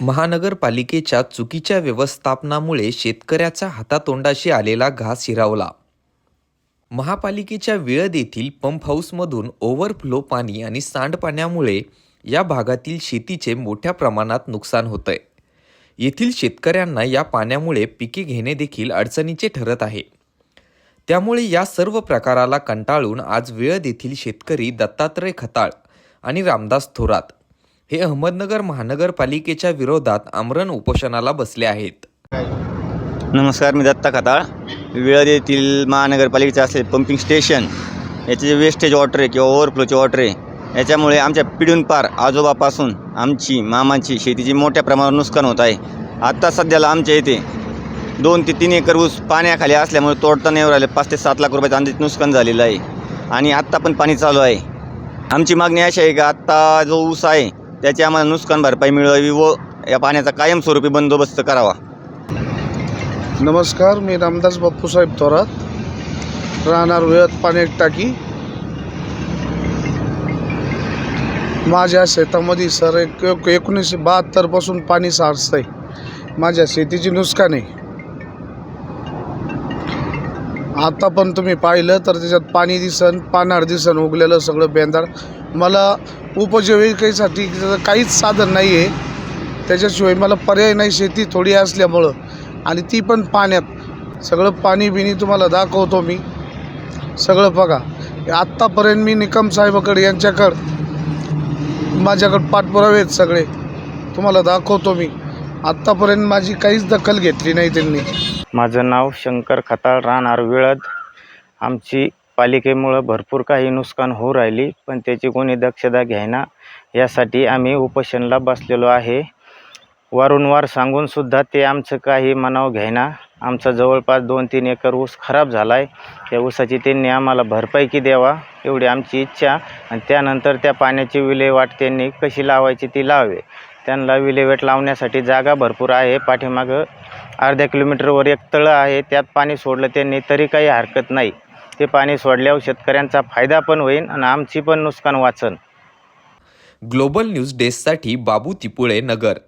महानगरपालिकेच्या चुकीच्या व्यवस्थापनामुळे शेतकऱ्याचा हातातोंडाशी आलेला घास हिरावला. महापालिकेच्या विळद येथील पंप हाऊसमधून ओव्हरफ्लो पाणी आणि सांडपाण्यामुळे या भागातील शेतीचे मोठ्या प्रमाणात नुकसान होतंय. येथील शेतकऱ्यांना या पाण्यामुळे पिके घेणे देखील अडचणीचे ठरत आहे. त्यामुळे या सर्व प्रकाराला कंटाळून आज विळद येथील शेतकरी दत्तात्रय खताळ आणि रामदास थोरात हे अहमदनगर महानगरपालिकेच्या विरोधात आमरण उपोषणाला बसले आहेत. नमस्कार मी दत्ता खताळ. विळद येथील महानगरपालिकेचं असले पंपिंग स्टेशन याचे जे वेस्टेज वॉटर आहे किंवा ओव्हरफ्लोचे वॉटर आहे याच्यामुळे आमच्या पिढून पार आजोबापासून आमची मामाची शेतीची मोठ्या प्रमाणावर नुकसान होत आहे. आत्ता सध्याला आमच्या इथे दोन ते तीन एकर ऊस पाण्याखाली असल्यामुळे तोडता नाही राहिले पाच ते सात लाख रुपयाचं अंदाज नुकसान झालेलं आहे. आणि आत्ता पण पाणी चालू आहे. आमची मागणी अशी आहे की आत्ता जो ऊस आहे त्याची आम्हाला नुकसान भरपाई मिळवावी व या पाण्याचा कायमस्वरूपी बंदोबस्त करावा. नमस्कार मी रामदास बाप्पूसाहेब थोरात. राहणार वेळत पाणी टाकी. माझ्या शेतामध्ये सर एक एक- एकोणीसशे बहात्तरपासून पाणी साचतं आहे माझ्या शेतीची नुकसान आहे. आता पण तुम्ही पाहिलं तर त्याच्यात पाणी दिसन पानार दिसन उगलेलं सगळं बेंदार. मला उपजीविकेसाठी त्याचं काहीच साधन नाही आहे त्याच्याशिवाय मला पर्याय नाही शेती थोडी असल्यामुळं. आणि ती पण पाण्यात. सगळं पाणी बिणी तुम्हाला दाखवतो मी. सगळं बघा. आत्तापर्यंत मी निकम साहेबाकडे यांच्याकडं माझ्याकडं पाठपुरावे आहेत सगळे. तुम्हाला दाखवतो मी. आत्तापर्यंत माझी काहीच दखल घेतली नाही त्यांनी. माझं नाव शंकर खताळ राहणार विळद. आमची पालिकेमुळं भरपूर काही नुकसान होऊ राहिली पण त्याची कोणी दक्षता घ्यायना यासाठी आम्ही उपोषणला बसलेलो आहे. वारंवार सांगूनसुद्धा ते आमचं काही मनाव घ्यायना आमचा जवळपास दोन तीन एकर ऊस खराब झाला आहे त्या ऊसाची त्यांनी आम्हाला भरपाई द्यावा एवढी आमची इच्छा. आणि त्यानंतर त्या पाण्याची विल्हेवाट त्यांनी कशी लावायची ती लावावे. त्यांना विल्हेवाट लावण्यासाठी जागा भरपूर आहे. पाठीमागं अर्ध्या किलोमीटरवर एक तळं आहे. त्यात पाणी सोडलं त्यांनी तरी काही हरकत नाही. ते पाणी सोडल्यावर शेतकऱ्यांचा फायदा पण होईल आणि आमची पण नुकसान वाचन. ग्लोबल न्यूज डेस्कसाठी बाबू तिपुळे नगर.